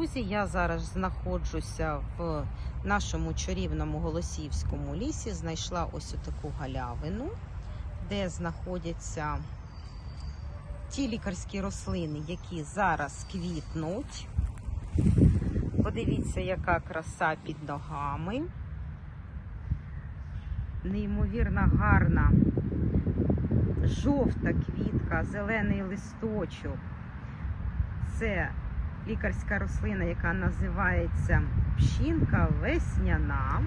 Друзі, я зараз знаходжуся в нашому чарівному Голосіївському лісі. Знайшла ось таку галявину, де знаходяться ті лікарські рослини, які зараз квітнуть. Подивіться, яка краса під ногами. Неймовірно гарна жовта квітка, зелений листочок. Це лікарська рослина, яка називається пшінка весняна.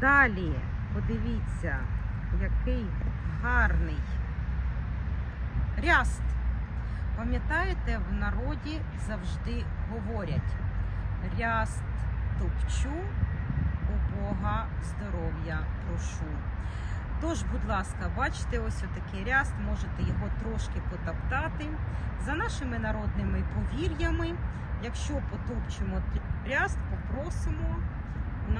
Далі подивіться, який гарний ряст. Пам'ятаєте, в народі завжди говорять: ряст топчу, у Бога здоров'я прошу. Тож, будь ласка, бачите, ось отакий ряст, можете його трошки потоптати. За нашими народними повір'ями, якщо потопчемо ряст, попросимо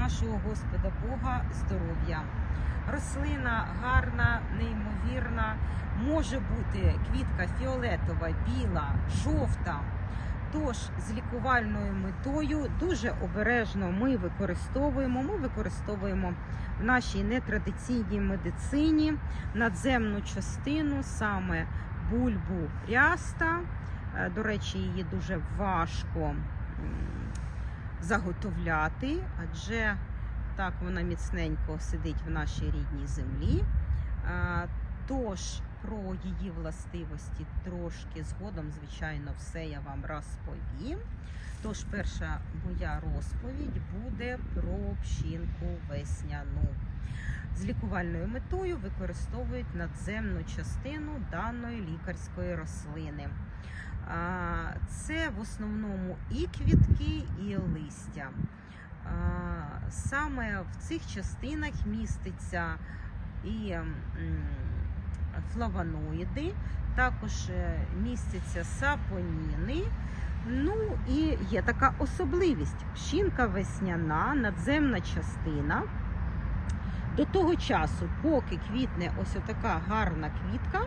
нашого Господа Бога здоров'я. Рослина гарна, неймовірна, може бути квітка фіолетова, біла, жовта. Тож з лікувальною метою дуже обережно ми використовуємо. Ми використовуємо в нашій нетрадиційній медицині надземну частину, саме бульбу ряста. Е, До речі, її дуже важко заготовляти, адже так вона міцненько сидить в нашій рідній землі. Е, Тож про її властивості трошки згодом, звичайно, все я вам розповім. Тож, перша моя розповідь буде про пщінку весняну. З лікувальною метою використовують надземну частину даної лікарської рослини. Це в основному і квітки, і листя. Саме в цих частинах міститься і флавоноїди, також е, містяться сапоніни. Ну і є така особливість: пщінка весняна, надземна частина. До того часу, поки квітне ось така гарна квітка,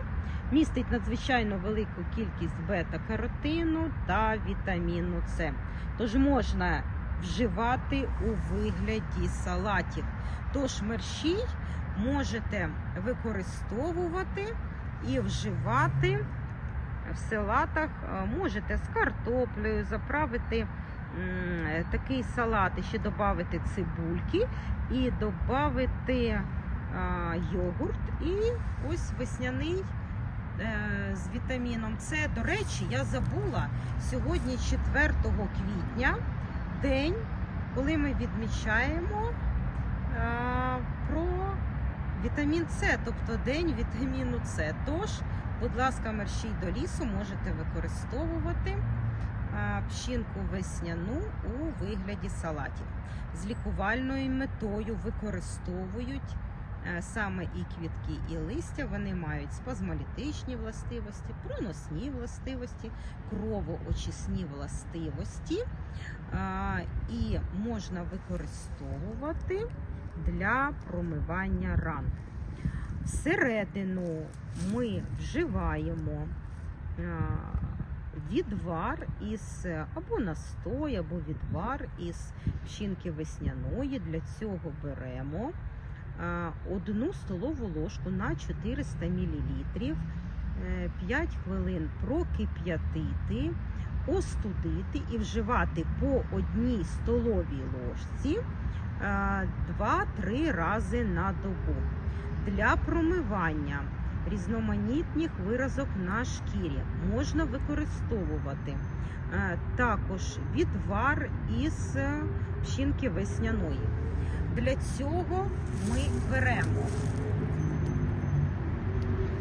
містить надзвичайно велику кількість бета-каротину та вітаміну С. Тож можна вживати у вигляді салатів. Тож мерщій можете використовувати і вживати в салатах. Е, Можете з картоплею заправити такий салат, і ще додати цибульки і додати йогурт. І ось весняний е, з вітаміном С. До речі, я забула сьогодні, 4 квітня, день, коли ми відмічаємо е, вітамін С, тобто день вітаміну С. Тож, будь ласка, мерщій до лісу можете використовувати а, весняну у вигляді салатів. З лікувальною метою використовують саме і квітки, і листя. Вони мають спазмолітичні властивості, проносні властивості, кровоочисні властивості. І можна використовувати для промивання ран. Всередину ми вживаємо відвар із або настой, або відвар із пщінки весняної. Для цього беремо а, одну столову ложку на 400 мл, 5 хвилин прокип'ятити, остудити і вживати по одній столовій ложці 2-3 рази на добу. Для промивання різноманітних виразок на шкірі можна використовувати е, також відвар із е, весняної. Для цього ми беремо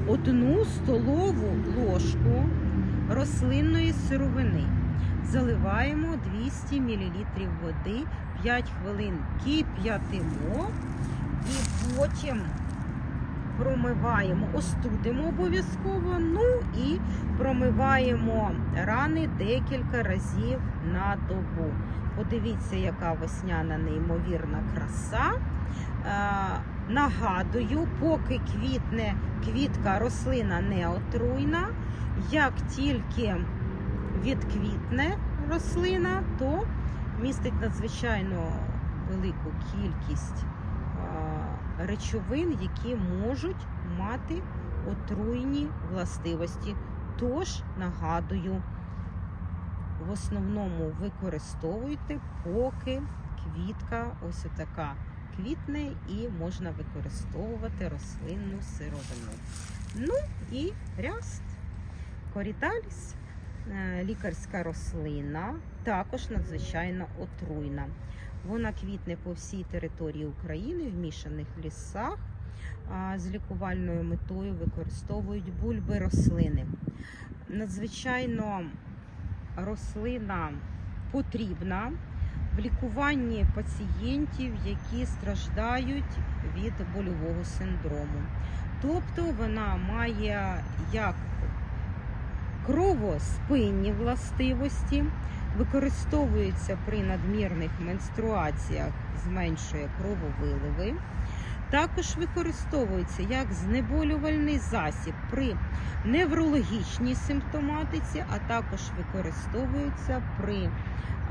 одну столову ложку рослинної сировини. Заливаємо 200 мл води, 5 хвилин кип'ятимо і потім промиваємо, остудимо обов'язково, ну і промиваємо рани декілька разів на добу. Подивіться, яка весняна неймовірна краса. Е, нагадую, поки квітне квітка, рослина не отруйна. Як тільки відквітне рослина, то містить надзвичайно велику кількість речовин, які можуть мати отруйні властивості. Тож, нагадую, в основному використовуйте, поки квітка ось така квітне і можна використовувати рослинну сировину. Ну і ряст. Коріталіс, лікарська рослина, також надзвичайно отруйна. Вона квітне по всій території України в мішаних лісах. З лікувальною метою використовують бульби рослини. Надзвичайно рослина потрібна в лікуванні пацієнтів, які страждають від больового синдрому. Тобто вона має як кровоспинні властивості, використовується при надмірних менструаціях, зменшує крововиливи. Також використовується як знеболювальний засіб при неврологічній симптоматиці, а також використовується при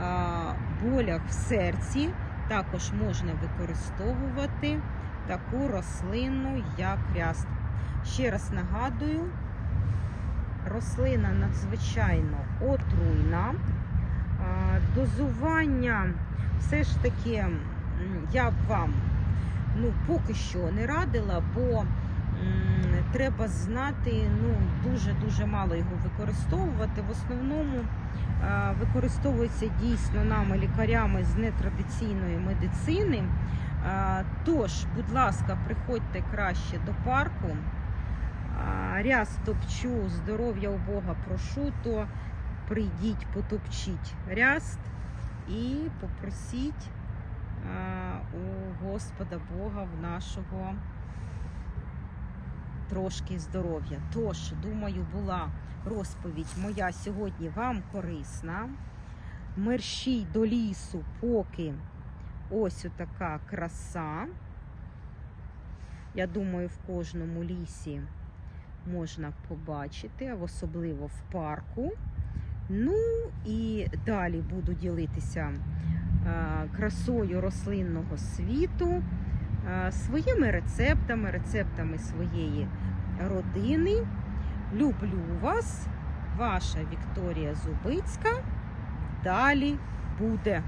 а, болях в серці. Також можна використовувати таку рослину, як ряст. Ще раз нагадую, рослина надзвичайно отруйна. Дозування все ж таки я б вам ну, поки що не радила, бо треба знати, ну, дуже-дуже мало його використовувати. В основному використовується дійсно нами лікарями з нетрадиційної медицини. Тож, будь ласка, приходьте краще до парку. Ряс топчу, здоров'я у Бога прошу, то прийдіть, потопчіть ряст і попросіть у Господа Бога в нашого трошки здоров'я. Тож, думаю, була розповідь моя сьогодні вам корисна. Мерщій до лісу, поки ось така краса. Я думаю, в кожному лісі можна побачити, особливо в парку. Ну і далі буду ділитися е, красою рослинного світу, е, своїми рецептами, рецептами своєї родини. Люблю вас, ваша Вікторія Зубицька. Далі буде.